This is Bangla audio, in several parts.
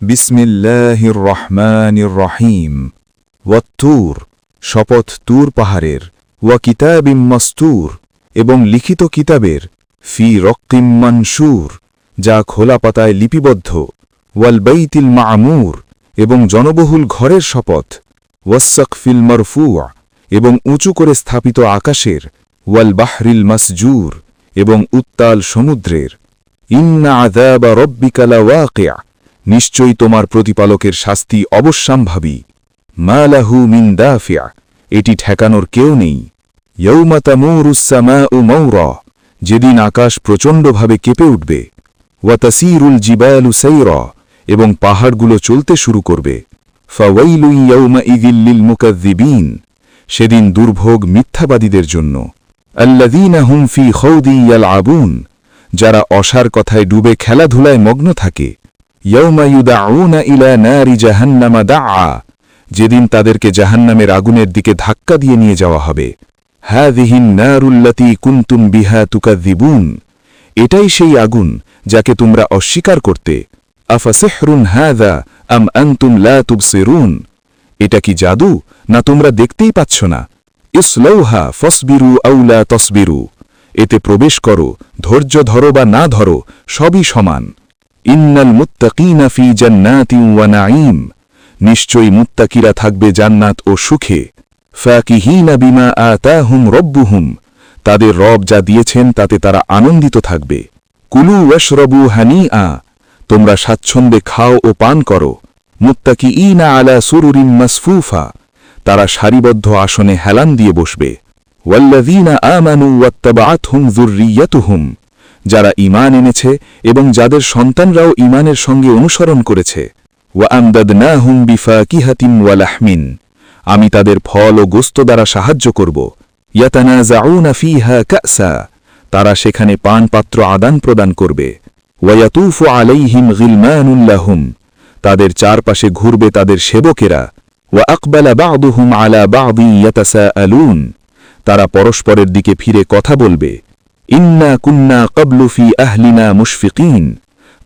বিসমিল্লাহির রহমানির রহিম। ওয়াত্তুর, শপথ তুর পাহাড়ের। ওয়া কিতাবিম মস্তুর, এবং লিখিত কিতাবের। ফি রক্কিম মানসুর যা খোলা পাতায় লিপিবদ্ধ। ওয়াল বাইতিল মামুর, এবং জনবহুল ঘরের শপথ। ওয়াসক ফিল মরফুয়া এবং উঁচু করে স্থাপিত আকাশের। ওয়াল বাহরিল মাসজুর, এবং উত্তাল সমুদ্রের। ইন্না আদাবা রব্বিকালা ওয়াকিয়া নিশ্চয়ই তোমার প্রতিপালকের শাস্তি অবশ্যম্ভাবী। মা লাহু মিন দাফিয়া এটি ঠেকানোর কেউ নেই। ইয়ৌমাতামৌরুসামা ও মৌর, যেদিন আকাশ প্রচণ্ডভাবে কেঁপে উঠবে। ওয়াতাসিরুল জিবালু সৈর এবং পাহাড়গুলো চলতে শুরু করবে। ফাওয়াইলু ইয়ৌমা ইদিল্লিল মুকাদ্দিবিন সেদিন দুর্ভোগ মিথ্যাবাদীদের জন্য। আল্লাদিনা হুম ফি খৌদি ইয়াল আবুন যারা অসার কথায় ডুবে খেলাধুলায় মগ্ন থাকে। যেদিন তাদেরকে জাহান্নামের আগুনের দিকে ধাক্কা দিয়ে নিয়ে যাওয়া হবে। হ্যাদিহিন নারুল্লাতি কুন্তুম বিহা এটাই সেই আগুন যাকে তোমরা অস্বীকার করতে। আফাসেহরুন হ্যাদা আম আন্তুম লা তুবসিরুন এটা কি জাদু? না, তোমরা দেখতেই পাচ্ছ না। ইসলৌহা ফসবিরু আউলা তসবিরু এতে প্রবেশ করো, ধৈর্য ধরো বা না ধরো, সবই সমান। ইন্নাল মুত্তাকিনা ফি জান্নাতি ওয়া নাঈম। নিশ্চয়ই মুত্তাকিরা থাকবে জান্নাত ও সুখে। ফাকিহিনা বিমা আতাহুম রব্বুহুম। তাদের রব যা দিয়েছেন তাতে তারা আনন্দিত থাকবে। কুলু ওয়াশরবু হানি আ তোমরা স্বাচ্ছন্দ্যে খাও ও পান করো। মুত্তাকি ইনা আলা সুরুরিন মাসফুফা। তারা সারিবদ্ধ আসনে হেলান দিয়ে বসবে। ওয়াল্লাযীনা আমানু ওয়াত্তাবাআতহুম যুররিয়াতুহুম। যারা ঈমান এনেছে এবং যাদের সন্তানরাও ঈমানের সঙ্গে অনুসরণ করেছে। ওয়া আমদাদনাহুম বিফাকিহাতিন ওয়া লাহমিন। আমি তাদের ফল ও গোস্ত দ্বারা সাহায্য করব। ইয়াতানাজাউনা ফিহা কাসা। তারা সেখানে পান পাত্র আদান প্রদান করবে। ওয়ায়াতুফু আলাইহিম গিলমানুল্লাহুম তাদের চারপাশে ঘুরবে তাদের সেবকেরা। ওয়া আকবালা বাদুহুম আলা বাদি ইয়াতাসাআলুন। তারা পরস্পরের দিকে ফিরে কথা বলবে। ইন্না কুন্না কবলু ফি আহলিনা মুশফিকিন।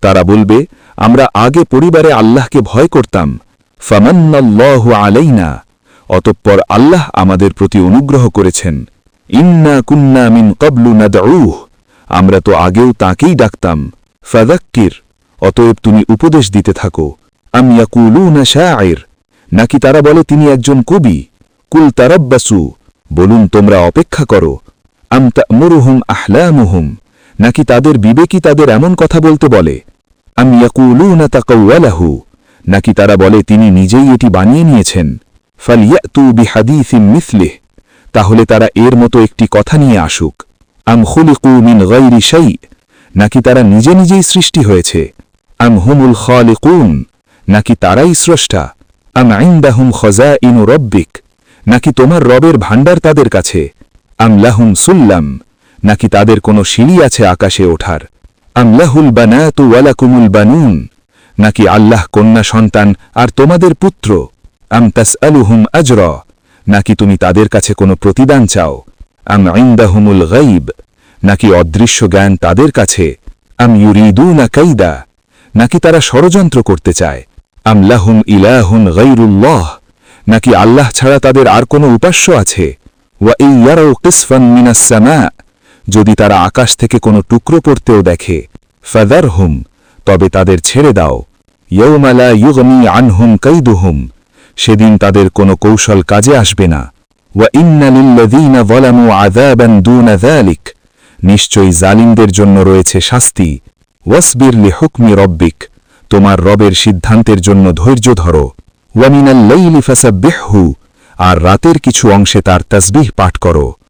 তারা বলবে, আমরা আগে পরিবারে আল্লাহকে ভয় করতাম। ফামান্নাল্লাহু আলাইনা। অতঃপর আল্লাহ আমাদের প্রতি অনুগ্রহ করেছেন। ইন্না কুন্না মিন কবলু নাদউহ। আমরা তো আগেও তাকেই ডাকতাম। ফাদাক্কির অতএব তুমি উপদেশ দিতে থাকো। আম ইয়াকুলুনা শাআইর নাকি তারা বলে, তিনি একজন কবি? কুল তারাব্বাসু। বলুন, তোমরা অপেক্ষা করো। আম তা'মুরুহুম আহলামুহুম? নাকি তাদের বিবেকী তাদের এমন কথা বলতে বলে? আম ইয়াকুলুনা তাকাওয়ালাহু? নাকি তারা বলে, তিনি নিজেই এটি বানিয়ে নিয়েছেন? ফালিয়াতু বিহাদিসিম মিসলিহ। তাহলে তারা এর মতো একটি কথা নিয়ে আসুক। আম খুলিকু মিন গৈরি শাই নাকি তারা নিজে নিজেই সৃষ্টি হয়েছে? আম হুমুল খালিকুন? নাকি তারাই স্রষ্টা? আম আইন্দাহুম খজা ইনু রব্বিক? নাকি তোমার রবের ভাণ্ডার তাদের কাছে? আম লাহুম সুল্লাম, নাকি তাদের কোনো সিঁড়ি আছে আকাশে ওঠার? আম লাহুল বানাতু ওয়ালাকুমুল বানুন, নাকি আল্লাহ কন্যা সন্তান আর তোমাদের পুত্র? আম তাস আলুহুম আজর, নাকি তুমি তাদের কাছে কোনো প্রতিদান চাও? আম আইন্দাহুমুল গাইব, নাকি অদৃশ্য জ্ঞান তাদের কাছে? আম ইউরিদু না কাইদা, নাকি তারা ষড়যন্ত্র করতে চায়? আমলাহুম ইলাহুন গৈরুল্লাহ নাকি আল্লাহ ছাড়া তাদের আর কোনো উপাস্য আছে? ওয়া ইয়ারাও কিসফান মিনাসামা যদি তারা আকাশ থেকে কোনো টুকরো পড়তেও দেখে ফাদার হুম তবে তাদের ছেড়ে দাও। ইয়ৌমালা ইউগমি আনহুম কৈদুহুম সেদিন তাদের কোনো কৌশল কাজে আসবে না। ওয়া ইন্নালিল্লাযীনা যালামু আযাবান দুনা যালিক নিশ্চয়ই জালিমদের জন্য রয়েছে শাস্তি। ওয়াসবির লিহুকমি রব্বিক তোমার রবের সিদ্ধান্তের জন্য ধৈর্য ধরো। ওয়ামিনাল লাইলি ফাসাব্বিহহু আর রাতের কিছু অংশে তার তসবিহ পাঠ করো।